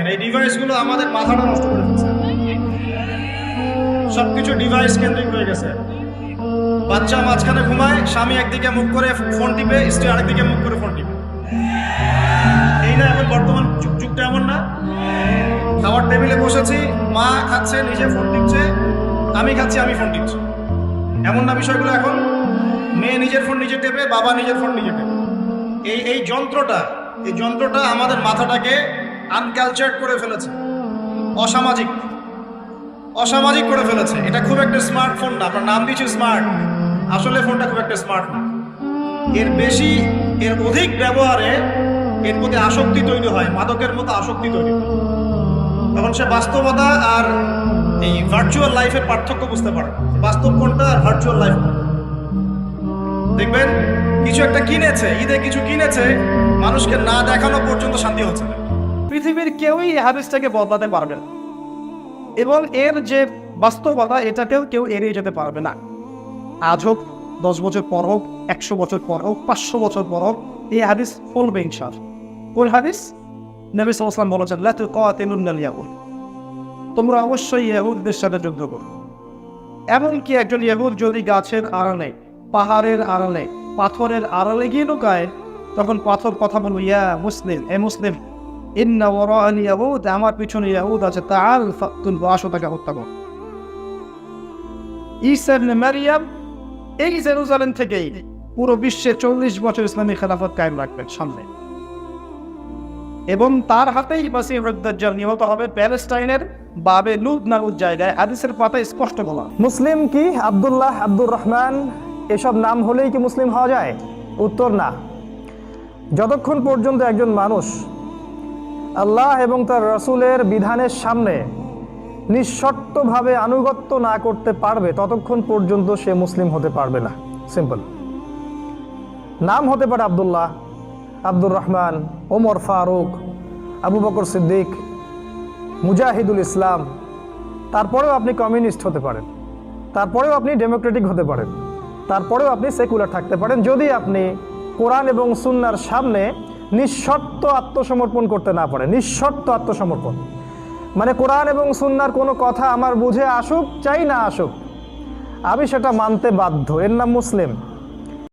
এই ডিভাইসগুলো আমাদের মাথাটা নষ্ট করে ফেলছে সবকিছু ডিভাইস কেন্দ্রিক হয়ে গেছে। বাচ্চা মাঝখানে ঘুমায়, স্বামী একদিকে মুখ করে ফোন টিপে, স্ত্রী আরেকদিকে মুখ করে ফোন টিপে। এই না, এখন বর্তমান যুগ- যুগটা এমন না। খাবার টেবিলে বসেছি, মা খাচ্ছে, নিজে ফোন টিপছে, আমি খাচ্ছি, আমি ফোন টিপছি। এমন না বিষয়গুলো এখন। মেয়ে নিজের ফোন নিজে টেপে, বাবা নিজের ফোন নিজে টেপে। এই এই যন্ত্রটা এই যন্ত্রটা আমাদের মাথাটাকে আনকালচার্ড করে ফেলেছে। অসামাজিক। অসামাজিক করে ফেলেছে। এটা খুব একটা স্মার্টফোন না। আপনার নাম দিচ্ছে স্মার্ট আসলে ফোনটা খুব একটা স্মার্ট না। এর বেশি, এর অধিক ব্যবহারে এর প্রতি আসক্তি তৈরি হয়। মাদকের মতো আসক্তি তৈরি হয়। তখন সে বাস্তবতা আর এই ভার্চুয়াল লাইফের পার্থক্য বুঝতে পারে। বাস্তব কোনটা আর ভার্চুয়াল লাইফ দেখবেন, কিছু একটা কিনেছে, ঈদে কিছু কিনেছে, মানুষকে না দেখানো পর্যন্ত শান্তি হচ্ছে না। পৃথিবীর কেউই এই হাদিসটাকে বদলাতে পারবে না। এবং এর যে বাস্তবতা এটাকেও কেউ এড়িয়ে যেতে পারবে না। আজ হোক, দশ বছর পর হোক, একশো বছর পর হোক, পাঁচশো বছর পর হোক, এই হাদিস চলবে ইনশাল কোন হাদিস? নবী সাল্লাম বলেছেন লাতু ইয়াহুদ। তোমরা অবশ্যই ইয়াহুদদের সাথে যুদ্ধ করো। এমনকি একজন ইয়াহুদ যদি গাছের আড়ালে, পাহাড়ের আড়ালে, পাথরের আড়ালে গিয়ে লুকায়, তখন পাথর কথা বলব, ইয়া মুসলিম, এ মুসলিম ইন্না ওয়ারাআনি ইয়াহুদ আমার পিছনে ইয়াহুদ আছে, তাআল ফাতুল আসো তাকে হত্যা কর। ঈসা এই জেরুজালেম থেকেই পুরো বিশ্বে চল্লিশ বছর ইসলামী খেলাফত কায়েম রাখবেন সামনে। এবং তার হাতেই মাসিহ উদ্দাজ্জাল নিহত হবে প্যালেস্টাইনের বাবে লুদ নাগুদ জায়গায়। হাদিসের পাতায় স্পষ্ট বলা মুসলিম কি আব্দুল্লাহ আব্দুর রহমান? এসব নাম হলেই কি মুসলিম হওয়া যায়? উত্তর না। যতক্ষণ পর্যন্ত একজন মানুষ আল্লাহ এবং তার রসুলের বিধানের সামনে নিঃশর্তভাবে আনুগত্য না করতে পারবে, ততক্ষণ পর্যন্ত সে মুসলিম হতে পারবে না। সিম্পল নাম হতে পারে আবদুল্লাহ, আব্দুর রহমান, ওমর ফারুক, আবু বকর সিদ্দিক, মুজাহিদুল ইসলাম। তারপরেও আপনি কমিউনিস্ট হতে পারেন। তারপরেও আপনি ডেমোক্রেটিক হতে পারেন। তারপরেও আপনি সেকুলার থাকতে পারেন। যদি আপনি কোরআন এবং সুন্নার সামনে নিঃশর্ত আত্মসমর্পণ করতে না পারে। নিঃশর্ত আত্মসমর্পণ। মানে কোরআন এবং সুন্নার কোনো কথা আমার বুঝে আসুক, চাই না আসুক, আমি সেটা মানতে বাধ্য। এর নাম মুসলিম।